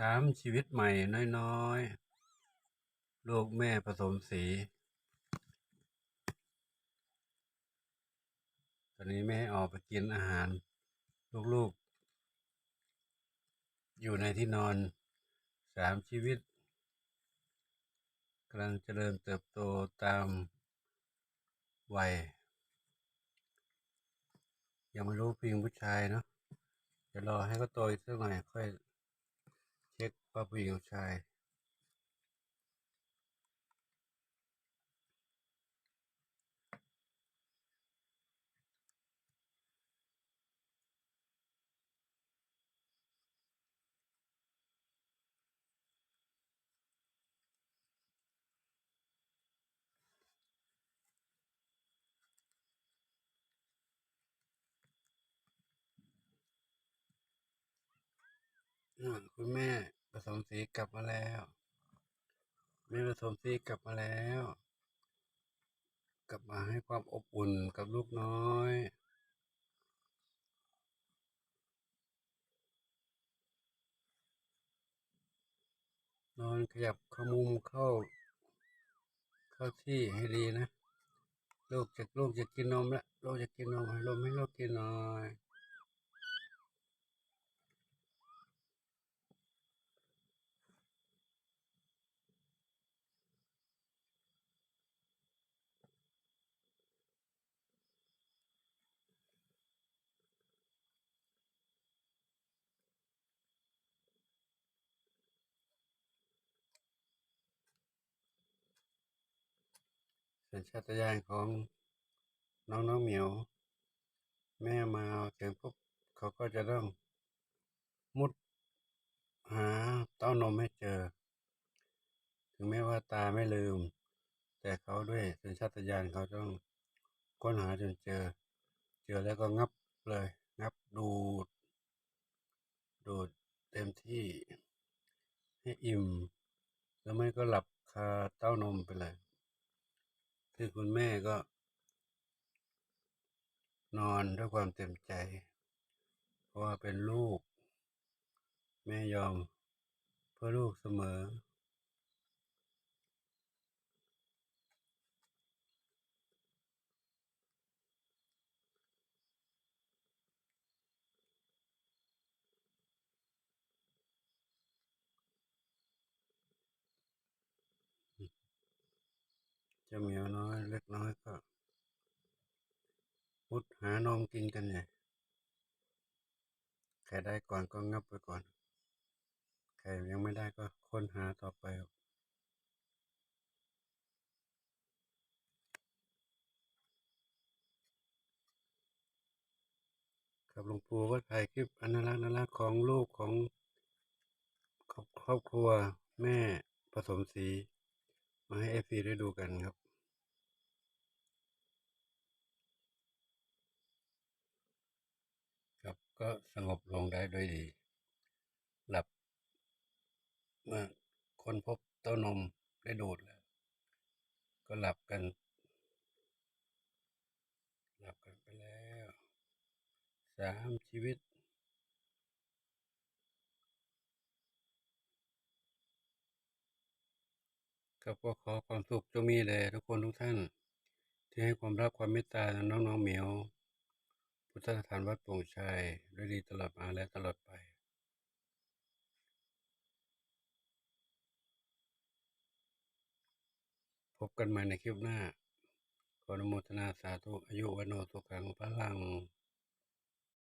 สามชีวิตใหม่น้อยๆ ลูกแม่ผสมสี ตอนนี้แม่ออกไปกินอาหาร ลูกๆ อยู่ในที่นอนสามชีวิตกำลังเจริญเติบโตตามวัย ยังไม่รู้ผู้หญิงผู้ชายเนาะเดี๋ยวรอให้เขาโตอีกสักหน่อยค่อย เช็คว่าผู้หญิงผู้ชายอ่าคุณแม่ สมสีกลับมาแล้วแม่ผสมสีกลับมาแล้ว กลับมาให้ความอบอุ่นกับลูกน้อยนอนขยับขมุมเข้า เข้าที่ให้ดีนะ ลูกจะลูกจะกินนมแล้วลูกจะกินนมให้ลมให้ลูกกินหน่อย สัญชาตญาณของน้องน้องเหมียว แม่มาเอาเสียงปุ๊บเขาก็จะต้องมุดหาเต้านมให้เจอ ถึงแม้ว่าตาไม่ลืม แต่เขาด้วยสัญชาตญาณเขาต้องค้นหาจนเจอ เจอแล้วก็งับเลย งับดูด ดูดเต็มที่ให้อิ่ม แล้วไม่ก็หลับคาเต้านมไปเลย คือคุณแม่ก็ นอนด้วยความเต็มใจ เพราะว่าเป็นลูก แม่ยอมเพื่อลูกเสมอ จ้าเหมียวน้อย เล็กน้อยก็มุดหานมกินกันใหญ่ใครได้ก่อนก็งับไปก่อน ใครยังไม่ได้ก็ค้นหาต่อไปครับหลวงปู่ก็ถ่ายคลิปอนารักษ์น่ารักของลูกของครอบครัวแม่ผสมสี มาให้เอฟซีได้ดูกันครับ ครับ ก็สงบลงได้ด้วยดี หลับ เมื่อคนพบเต้านมได้ดูดแล้ว ก็หลับกัน หลับกันไปแล้วสามชีวิตครับก็ขอความสุขจงมีแด่ทุกคนทุกท่าน ที่ให้ความรักความเมตตาน้องน้องๆเหมียว พุทธสถานวัดโป่งชัยด้วยดีตลอดมาและตลอดไปพบกันใหม่ในคลิปหน้า ขออนุโมทนาสาธุอายุวันโนสุขังพลัง